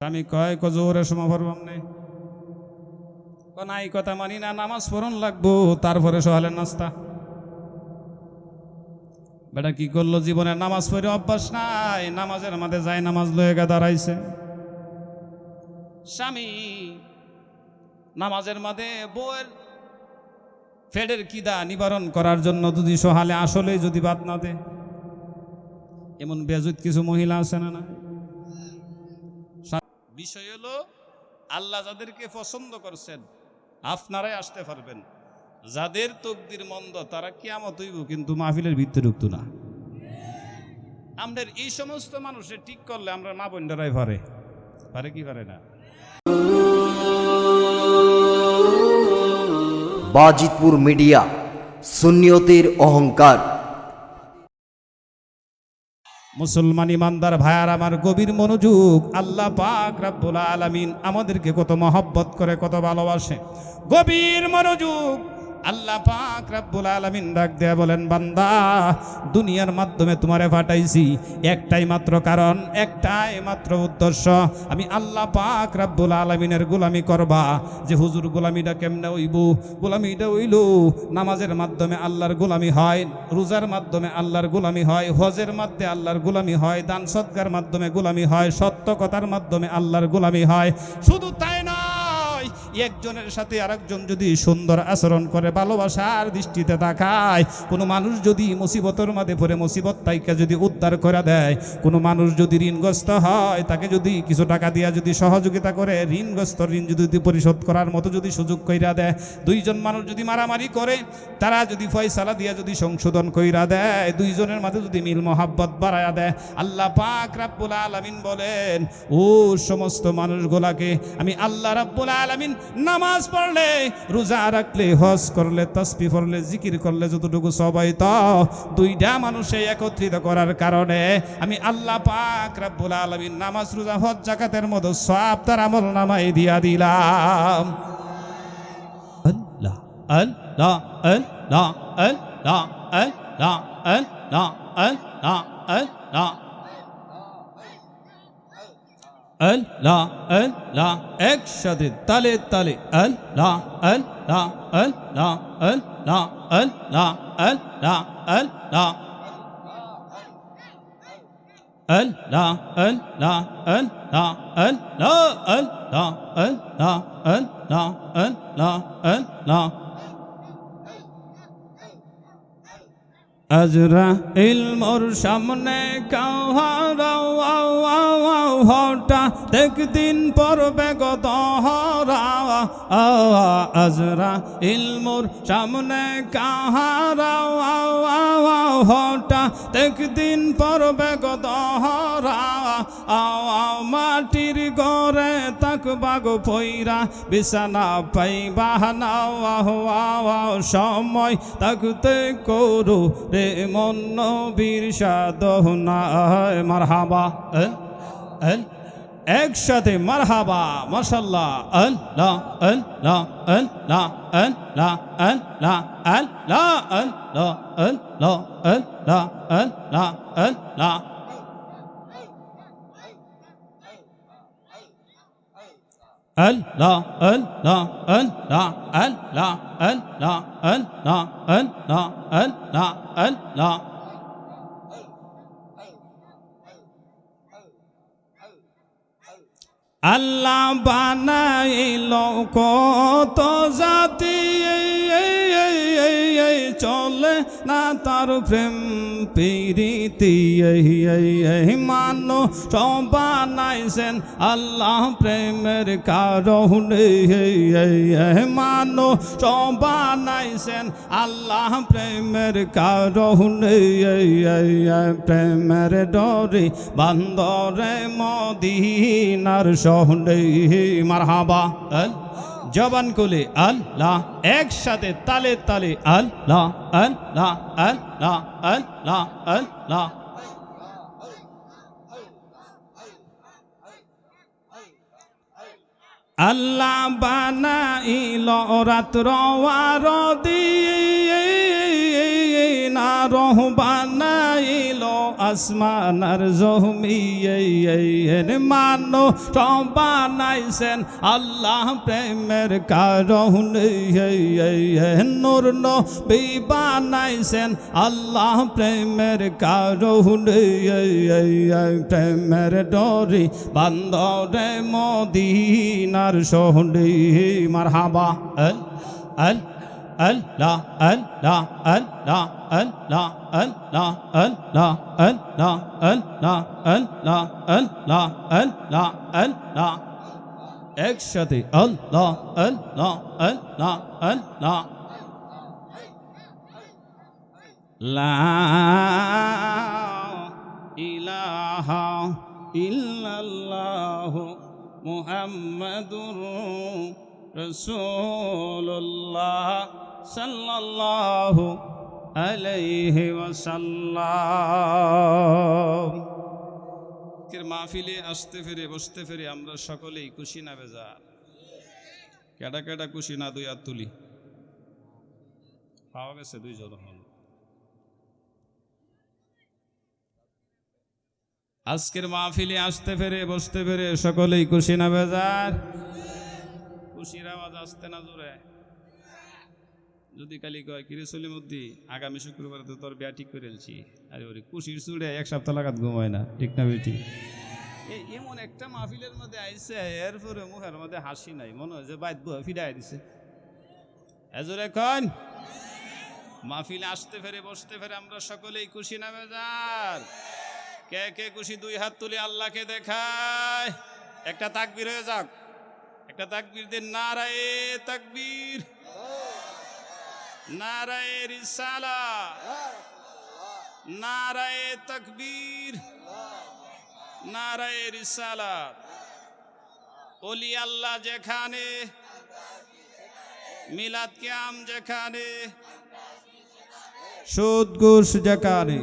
আমি কয় কজোরে পড়বাম নেই। নাই কথা মানি না, নামাজ পড়ন লাগবো, তারপরে সহালের নাস্তা। বেটা কি করল জীবনে? নামাজ পড়ে অভ্যাস নাই, নামাজের মাঝে যায়, নামাজ লয়ে গা দাঁড়াইছে। স্বামী নামাজের মাঝে বউয়ের ফেডের কিদা নিবারণ করার জন্য যদি সহালে আসলে যদি বাদ না দে এমন বেজুত কিছু মহিলা আছে না না বিষয় হলো, আল্লাহ যাদেরকে পছন্দ করছেন, আপনারাই আসতে পারবেন। যাদের তকদির মন্দ, তারা কেমত হইব, কিন্তু মাহফিলের ভিতরে ঢুকতো না। আমাদের এই সমস্ত মানুষের ঠিক করলে আমরা মা বোনরাই পারে। পারে কি পারে না? বাজিতপুর মিডিয়া, সুন্নিয়তের অহংকার। মুসলমান ইমানদার ভাইয়ার আমার গভীর মনোযোগ আল্লাহ পাক রাব্বুল আলামিন আমাদেরকে কত মহব্বত করে, কত ভালোবাসে। গভীর মনোযোগ আল্লাহ পাক রাব্বুল আলামিন ডাক দেয়া বলেন, বান্দা, দুনিয়ার মাধ্যমে তোমারে পাঠাইছি একটাই মাত্র কারণ, একটাই মাত্র উদ্দেশ্য। আমি আল্লাহ পাক রাব্বুল আলামিনের গোলামি করবা যে হুজুর গোলামিটা কেমনে হইব? গোলামিটা হইল নামাজের মাধ্যমে আল্লাহর গোলামি হয়, রোজার মাধ্যমে আল্লাহর গোলামি হয়, হজের মাধ্যমে আল্লাহর গোলামি হয়, দান সৎকার মাধ্যমে গোলামি হয়, সত্য কথার মাধ্যমে আল্লাহর গোলামি হয়। শুধু তাই নয় একজনের সাথে আরেকজন যদি সুন্দর আচরণ করে, ভালোবাসার দৃষ্টিতে তাকায়, কোনো মানুষ যদি মুসিবতের মাঝে পড়ে, মুসিবত তাইকে যদি উদ্ধার করে দেয়, কোনো মানুষ যদি ঋণগ্রস্ত হয়, তাকে যদি কিছু টাকা দিয়া যদি সহযোগিতা করে, ঋণগ্রস্ত ঋণ যদি পরিশোধ করার মতো যদি সুযোগ কইরা দেয়, দুইজন মানুষ যদি মারামারি করে, তারা যদি ফয়সালা দিয়া যদি সংশোধন কইরা দেয়, দুইজনের মাঝে যদি মিল মহাব্বত বাড়ায়া দেয়, আল্লাহ পাক রাব্বুল আলামিন বলেন, ও সমস্ত মানুষগুলাকে আমি আল্লাহ রাব্বুল আলামিন নামাজ পড়লে, রোজা রাখলে, হজ করলে, তসবি পড়লে, জিকির করলে যতটুকু সবাই তো দুইটা মানুষে একত্রিত করার কারণে আমি আল্লাহ পাক রাব্বুল আলামিন নামাজ, রোজা, হজ জাকাতের মতো সব তার আমল নামাই দিয়া দিলাম। আল্লাহ আল্লাহ আল্লাহ আল্লাহ আল্লাহ আল্লাহ আল্লাহ আল্লাহ। আল্লাহ আল্লাহ একসাথে তালে তালে আল্লাহ আল্লাহ আল্লাহ আল্লাহ আল্লাহ আল্লাহ আল্লাহ Allah, Allah, Allah, Allah, Allah, Allah, Allah, Allah, Allah. আজরাইল মোর সামনে হটা একদিন পরবে গত হরা আজরাইল মোর সামনে কাহারা হটা একদিন পরবে গত হরা মাটির গড়ে তাক বাগ পৈরা বিছানা পাই বাহানা সময় তাকতে করু রে মন নবীর সাধনা মারহাবা এল এল একসাথে মারহাবা মাশাল্লাহ আল্লাহ লা আল্লাহ আল্লাহ আল্লাহ আল্লাহ আল্লাহ আল্লাহ আল্লাহ আল্লাহ আল্লাহ Allah, Allah, Allah, Allah, Allah, Allah, Allah, Allah, Allah. আল্লাহ বানাইল কত জাতি, চলে না তার প্রেম প্রীতি মানো সব বানাইছেন আল্লাহ প্রেমের কারণে মানো সব বানাইছেন আল্লাহ প্রেমের কারণে, প্রেমের ডরে বান্দরে মদিনার সহনে মারহাবা। আল? জবান কোলে আল লা একসাথে তালে তালে আল লা আল লা আল লা আল লা আল লা। আল্লাহ বানাইল রাত রওয়ার দিয়ে না বানাইল আসমানার জমিয়ে মানো বানাইছেন আল্লাহ প্রেমের কারণ নূর বানাইছেন আল্লাহ প্রেমের কারণ প্রেমের ডরি বান্দরে মদিনার সহ মার হাবা আল আল আল্লাহ আল্লাহ আল্লাহ আল্লাহ আল্লাহ আল্লাহ আল্লাহ আল্লাহ আল্লাহ আল্লাহ আল্লাহ আল্লাহ একসাথে আল্লাহ আল্লাহ আল্লাহ আল্লাহ লা ইলাহা ইল্লাল্লাহ মুহাম্মাদুর রাসূলুল্লাহ সাল্লাল্লাহু আলাইহি ওয়াসাল্লাম। আজকের মাহফিলে আসতে ফিরে বসতে ফিরে আমরা সকলেই খুশি না বেজার? কেডা কেডা খুশি না দুই হাত তুলি? পাওয়া গেছে দুইজন হল। আজকের মাহফিলে আসতে ফেরে বসতে ফেরে সকলেই খুশি না বেজার? খুশির আওয়াজ আসতে না জোরে। যদি কালি কয়, কিরে সলিমুদ্দি, আগামী শুক্রবার তো তোর বিয়া ঠিক করে এলছি আরে ওরে খুশির চুড়ে এক সপ্তাহ লাগাত ঘুমায় না, ঠিক না বেটি? এমন একটা মাহফিলের মধ্যে আইসে এরপরে মুখের মধ্যে হাসি নাই, মনে হয় যে বাইত ফিরাই দিছে। এজোরে কন। মাহফিলে আসতে ফেরে বসতে ফেরে আমরা সকলেই খুশি নামে যার কে কে খুশি দুই হাত তুলে আল্লাহকে দেখায়। একটা তাকবির হয়ে যাক। একটা তাকবীর দিন, নারায়ে তাকবীর। নারায়ে রিসালা। নারায় তকবীর। নারায় রিসালা। ওলি আল্লাহ যেখানে, মিলাদ ক্যাম যেখানে, সুদ ঘুষ যেখানে।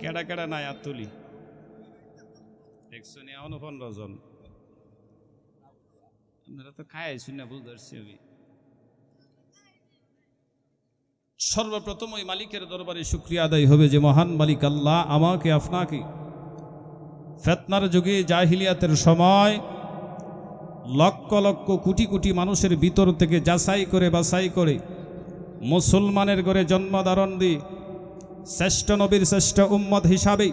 কেডা কেডা নাই আর তুলি। দেখছ নি এমন পনেরো আপনারা তো খাই শুনে বুঝতে পারছি আমি। সর্বপ্রথম ওই মালিকের দরবারে শুক্রিয়া আদায় হবে যে, মহান মালিক আল্লাহ, আমাকে, আপনাকে ফেতনার যুগে, জাহিলিয়াতের সময় লক্ষ লক্ষ কোটি কোটি মানুষের ভিতর থেকে যাচাই করে বাছাই করে মুসলমানের ঘরে জন্মধারণ দিয়ে শ্রেষ্ঠ নবীর শ্রেষ্ঠ উম্মত হিসাবে,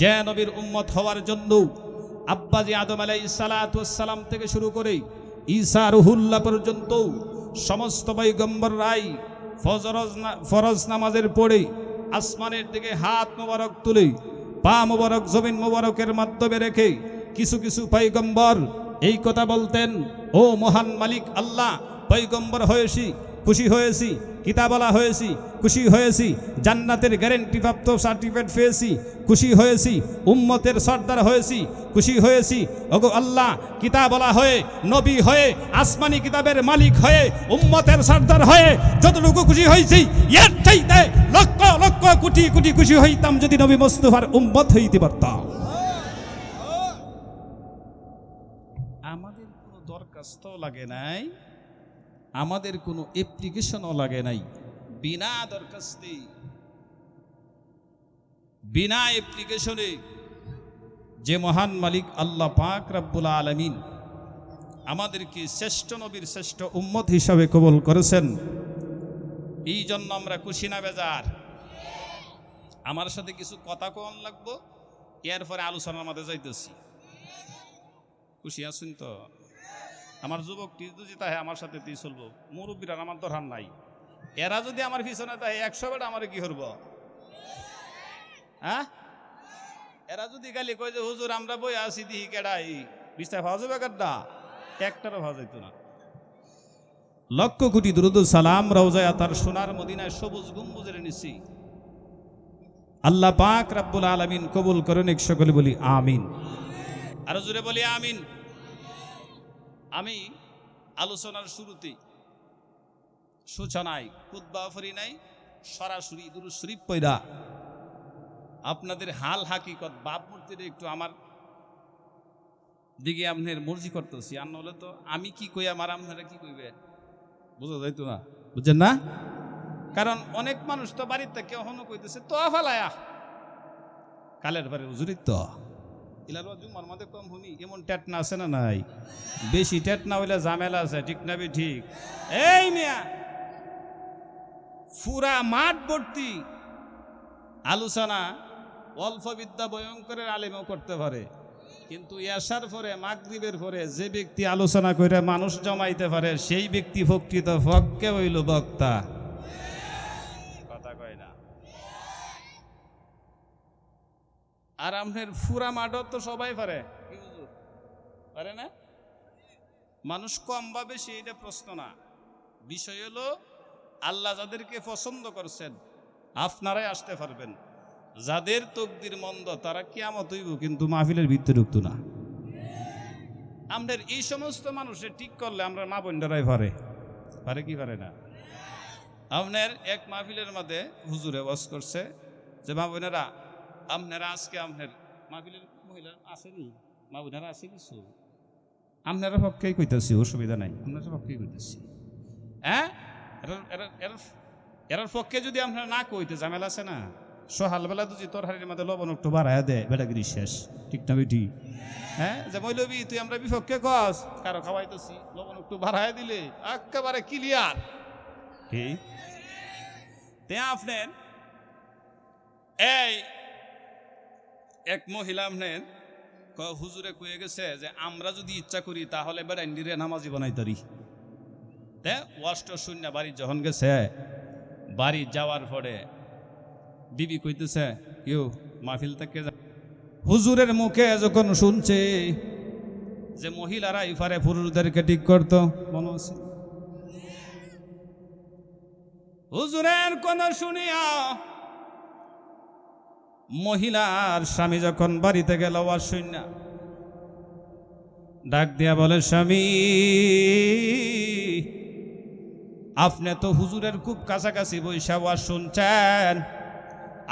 যে নবীর উম্মত হওয়ার জন্য আব্বাজি আদম আলাই সালাতাম থেকে শুরু করে ঈসা রুহুল্লাহ পর্যন্ত সমস্ত বৈগম্বর রায় ফজরজ ফরজ নামাজের পড়ে আসমানের দিকে হাত মোবারক তুলে, পা মোবারক, জমিন মোবারকের মাধ্যমে রেখে কিছু কিছু পৈগম্বর এই কথা বলতেন, ও মহান মালিক আল্লাহ পৈগম্বর হয়েছি খুশি হয়েছি, কিতাবলা হয়েছি, খুশি হয়েছি, জান্নাতের গ্যারেন্টি প্রাপ্ত সার্টিফিকেট পেয়েছি, খুশি হয়েছি, উম্মতের সর্দার হয়েছি, খুশি হয়েছি। ওগো আল্লাহ, কিতাবলা হয়ে, নবী হয়ে, আসমানি কিতাবের মালিক হয়ে, উম্মতের সর্দার হয়ে যতটুকু খুশি হয়েছি লক্ষ লক্ষ কোটি কোটি খুশি হইতাম যদি নবী মোস্তফার উম্মত হইতে পারতাম। আমাদের কোনো দরখাস্ত লাগে নাই। আমাদের কোনো অ্যাপ্লিকেশনও লাগে নাই। বিনা দরখাস্তে, বিনা অ্যাপ্লিকেশনে যে মহান মালিক আল্লাহ পাক রাব্বুল আলমিন আমাদেরকে শ্রেষ্ঠ নবীর শ্রেষ্ঠ উম্মত হিসাবে কবল করেছেন এই জন্য আমরা খুশি না বেজার? আমার সাথে কিছু কথা কন লাগবো, এরপরে আলোচনার মধ্যে যাইতেছি। খুশি আছেন তো? আমার যুবকটি যদি তাহে আমার সাথে তুই চলবো মুরব্বীরা আমার দরকার নাই। এরা যদি আমার পিছনে তাহে একশো বেটা আমার কি করব? হ্যাঁ? এরা যদি গালি কয় যে, হুজুর, আমরা বই আসি দিহি কেডাই বিস্তায় ভাজো বেকারটা একটারও ভাজাইতো না। লক্ষ কোটি দ্রুদ সালাম রওজায় তার সোনার মদিনায় সবুজ গম্বুজের নিছি আল্লাহ পাক রাব্বুল আলামিন কবুল করেন, এক সকলে বলি, আমিন। আরও জোরে বলি, আমিন। আমি আলোচনার শুরুতে সূচনায় কুদ্বা ফরি নাই সরাসরি দুরু শরীফ পয়রা আপনাদের হাল হাকিকত, বাপ মূর্তির একটু আমার দিকে আপনার মর্জি করতেছি। আর নলে তো আমি কি কই, আমার আপনারা কি কইবে? বোঝা যাইতো না। বুঝছেন না? কারণ অনেক মানুষ তো বাড়িতে কেউ হনো কইতেছে তো ফালায়া। কালের পরে হুজুরি তো ইলার জুমার কম শুনি এমন টেট না আছে না নাই? বেশি হইলে ঝামেলা আছে, ঠিক না ঠিক? এই ফুরা আলোচনা অল্প বিদ্যা ভয়ঙ্করের আলেমও করতে পারে। কিন্তু ইয়াসার পরে, মাগরিবের পরে যে ব্যক্তি আলোচনা করে মানুষ জমাইতে পারে, সেই ব্যক্তি প্রকৃত ভক্কে হইল বক্তা কথা কয় না আর আপনার ফুরা মাঠও তো সবাই পারে। পারে না? মানুষ কম বা বেশি এটা প্রশ্ন না। বিষয় হলো, আল্লাহ যাদেরকে পছন্দ করছেন, আপনারাই আসতে পারবেন। যাদের তকদির মন্দ, তারা কিয়ামত হইব, কিন্তু মাহফিলের ভিতরে ঢুকতো না। আমাদের এই সমস্ত মানুষে ঠিক করলে আমরা মা বোনরাই পারে। পারে কি পারে না? আপনার এক মাহফিলের মধ্যে হুজুরে বস করছে যে, মা বোনেরা আপনারা আজকে আপনার মাহফিলের মহিলা আসেনি মা বোনেরা আছে কিছু। আপনারা পক্ষেই কইতেছি অসুবিধা নাই। আপনারা পক্ষেই কইতেছি। হ্যাঁ? এরার- এরার পক্ষে যদি আপনারা না কইতে ঝামেলা আছে না? সকালবেলা যদি তোর হাড়ির মধ্যে লবণ একটু বাড়ায় দেয় বেটাগিরি শেষ। ঠিক না বেটি? হ্যাঁ? যে মৈলবি তুই আমরা বিপক্ষে কস। কারও খাওয়াইতেছি লবণ একটু বাড়ায় দিলে একেবারে ক্লিয়ার কি? তে আপনার এই এক মহিলা আপনার ক- হুজুরে কয়ে গেছে যে, আমরা যদি ইচ্ছা করি, তাহলে বেড়াইন্ডিরে নামাজি বানাইতারি তে অষ্ট শূন্য বাড়ি যখন গেছে, বাড়ি যাওয়ার পরে বিবি কইতেছে কেউ মাহফিল থেকে হুজুরের মুখে যখন শুনছে যে মহিলারা ইফারে পুরুষদেরকে ঠিক করতো, মনে আছে হুজুরের কোন শুনিয়া মহিলার স্বামী যখন বাড়িতে গেল আর শূন্য ডাক দিয়া বলে, স্বামী, আপনি তো হুজুরের খুব কাছাকাছি বৈশা ওয়াজ শুনছেন।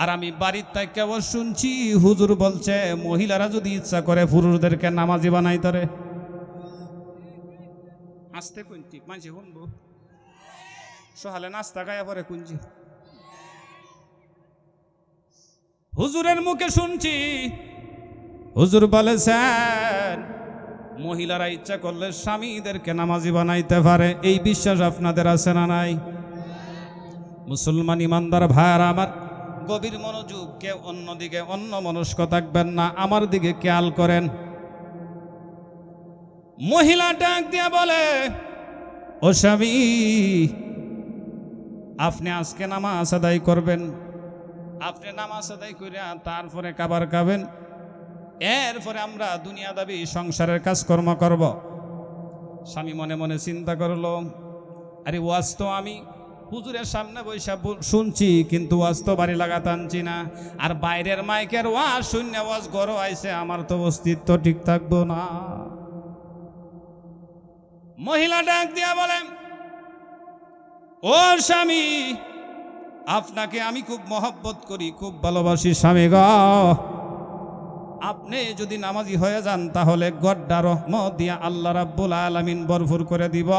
আর আমি বাড়ির থেকে ওয়াজ শুনছি, হুজুর বলছে, মহিলারা যদি ইচ্ছা করে পুরুষদেরকে নামাজি বানাই তারে। আসতে কোনটি মাঝে শুনব সহালে নাস্তা খায়া পরে কুঞ্জি। হুজুরের মুখে শুনছি। হুজুর বলেছেন মহিলারা ইচ্ছা করলে স্বামীদেরকে নামাজি বানাইতে পারে। এই বিশ্বাস আপনাদের আছে না নাই? মুসলমান ইমানদার ভাইয়ার, আমার গভীর মনোযোগ, কেউ অন্যদিকে অন্য মনস্ক থাকবেন না, আমার দিকে খেয়াল করেন। মহিলা ডাক দিয়া বলে, ও স্বামী, আপনি আজকে নামাজ আদায় করবেন। আপনি নামাজ আদায় করে তারপরে খাবার খাবেন, এরপরে আমরা দুনিয়া দাবি সংসারের কাজকর্ম করব। স্বামী মনে মনে চিন্তা করল, আরে ওয়াজ তো আমি হুজুরের সামনে বৈশা শুনছি, কিন্তু ওয়াজ তো বাড়ি লাগাতে আনছি না। আর বাইরের মাইকের ওয়াজ শূন্য ওয়াজ গড় আইছে, আমার তো অস্তিত্ব ঠিক থাকব না। মহিলা ডাক দিয়া বলেন, ও স্বামী আপনাকে আমি খুব মহব্বত করি, খুব ভালোবাসি স্বামী গ। আপনি যদি নামাজি হয়ে যান, তাহলে গড্ডা রহমত দিয়া আল্লাহ রাব্বুল আলামিন ভরপুর করে দিব।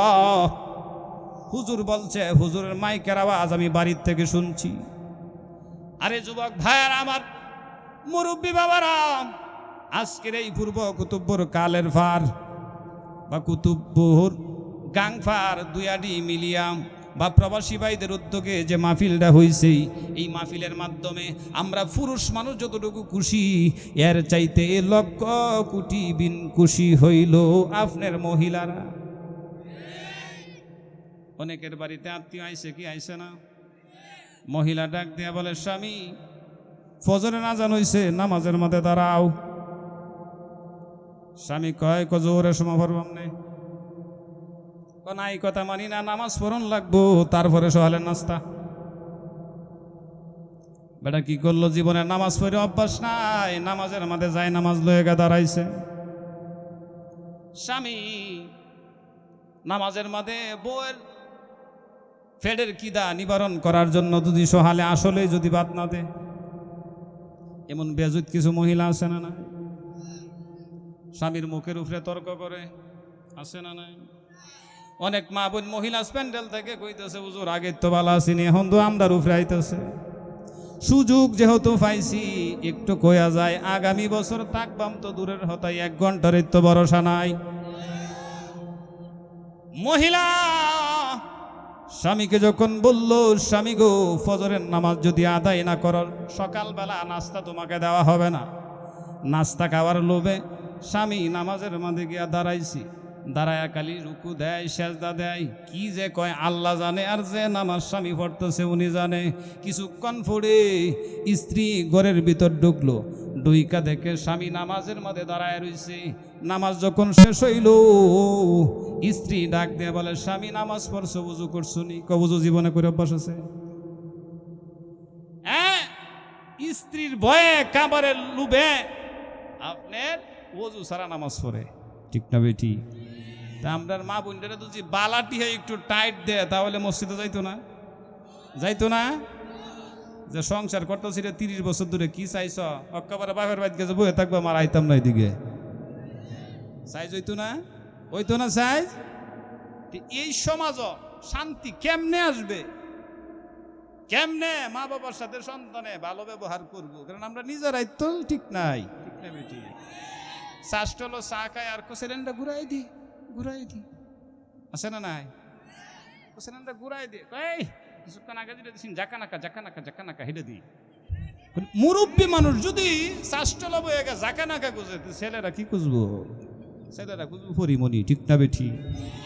হুজুর বলছে, হুজুরের মাইকের আওয়াজ আমি বাড়ির থেকে শুনছি। আরে যুবক ভাইয়ার আমার মুরব্বী বাবারা, আজকের এই পূর্ব কুতুব্বর কালের ফার বা কুতুব্বুর গাংফার দুয়াডি মিলিয়াম বা প্রবাসী ভাইদের উদ্যোগে যে মাহফিলটা হয়েছে এই মাহফিলের মাধ্যমে আমরা পুরুষ মানুষ যতটুকু খুশি, এর চাইতে লক্ষ কোটি বিন খুশি হইল আপনার মহিলারা। অনেকের বাড়িতে আত্মীয় আইসে কি আইসে না? মহিলা ডাক দিয়া বলে, স্বামী, ফজরে নাজান হইছে, নামাজের মধ্যে দাঁড়াও। স্বামী কয়, কজোরে সময় পড়বাম নেই নাই কথা মানি না, নামাজ পড়ন লাগবো, তারপরে সহালের নাস্তা। বেটা কি করল জীবনে? নামাজ পড়ে অভ্যাস নাই, নামাজের মাঝে যায়, নামাজ লয়ে গা দাঁড়াইছে। স্বামী, নামাজের মাঝে বউয়ের ফেডের কিদা নিবারণ করার জন্য যদি সহালে আসলে যদি বাদ না দে এমন বেজুত কিছু মহিলা আছে না না স্বামীর মুখের উপরে তর্ক করে, আছে না নাই? অনেক মা বোন মহিলা স্প্যান্ডেল থেকে কইতেছে, হুজুর, আগে তো ভালো আসিনি, এখন তো আমরার উপরে সুযোগ যেহেতু পাইছি, একটু কয়া যায়, আগামী বছর তাকবাম তো দূরের হতাই, এক ঘণ্টার তো ভরসা নাই। মহিলা, স্বামীকে যখন বলল, স্বামী গো, ফজরের নামাজ যদি আদায় না করো সকালবেলা নাস্তা তোমাকে দেওয়া হবে না। নাস্তা খাওয়ার লোভে স্বামী নামাজের মাঝে গিয়া দাঁড়াইছি। দাঁড়ায়া কালি রুকু দেয়, সেজদা দেয়। কি যে কয়, আল্লাহ জানে আর যে নামাজ স্বামী পড়তেছে উনি জানে। কিছুক্ষণ পড়ে স্ত্রী ঘরের ভিতর ঢুকলো। ডুইকা দেখে স্বামী নামাজের মাঝে দাঁড়ায় রইছে। নামাজ যখন শেষ হইল, স্ত্রী ডাক দিয়ে বলে, স্বামী, নামাজ পড়ছো বুঝু করছ নি? কবুজু জীবনে করে অভ্যাস আছে? হ্যাঁ স্ত্রীর ভয়ে কাবারের লুবে আপনার ওজু সারা নামাজ পড়ে। ঠিক না বেটি? তা আপনার মা বোনটা যদি বালাটি হয় একটু টাইট দেয় তাহলে মসজিদে যাইতো না। যাইতো না? যে সংসার করতেছি রে তিরিশ বছর ধরে কি চাইছ? অক্কাবারে বাপের বাড়িতে গেছে বয়ে থাকব আমার আইতাম না এদিকে। সাইজ হইতো না? হইতো না সাইজ এই সমাজ শান্তি কেমনে আসবে? কেমনে মা বাবার সাথে সন্তানে ভালো ব্যবহার করব? কারণ আমরা নিজেরাই তো ঠিক নাই। ঠিক না বেটি। চাষট হলো চা খায় আর কোসেলেনটা ঘুরাই দি ঘুরাই দি। আছে না নাই? কোসেলেনটা ঘুরাই দি। এই, কিছুক্ষণ আগে দিলে দিচ্ছি জাকা নাকা জাকা নাকা জাকা নাকা, হেঁটে দি। মুরব্বী মানুষ যদি চাষট লব একা জাকা নাকা খুঁজে ছেলেরা কি খুঁজবো? ছেলেরা খুঁজবো পরিমণি, ঠিক না বেঠি।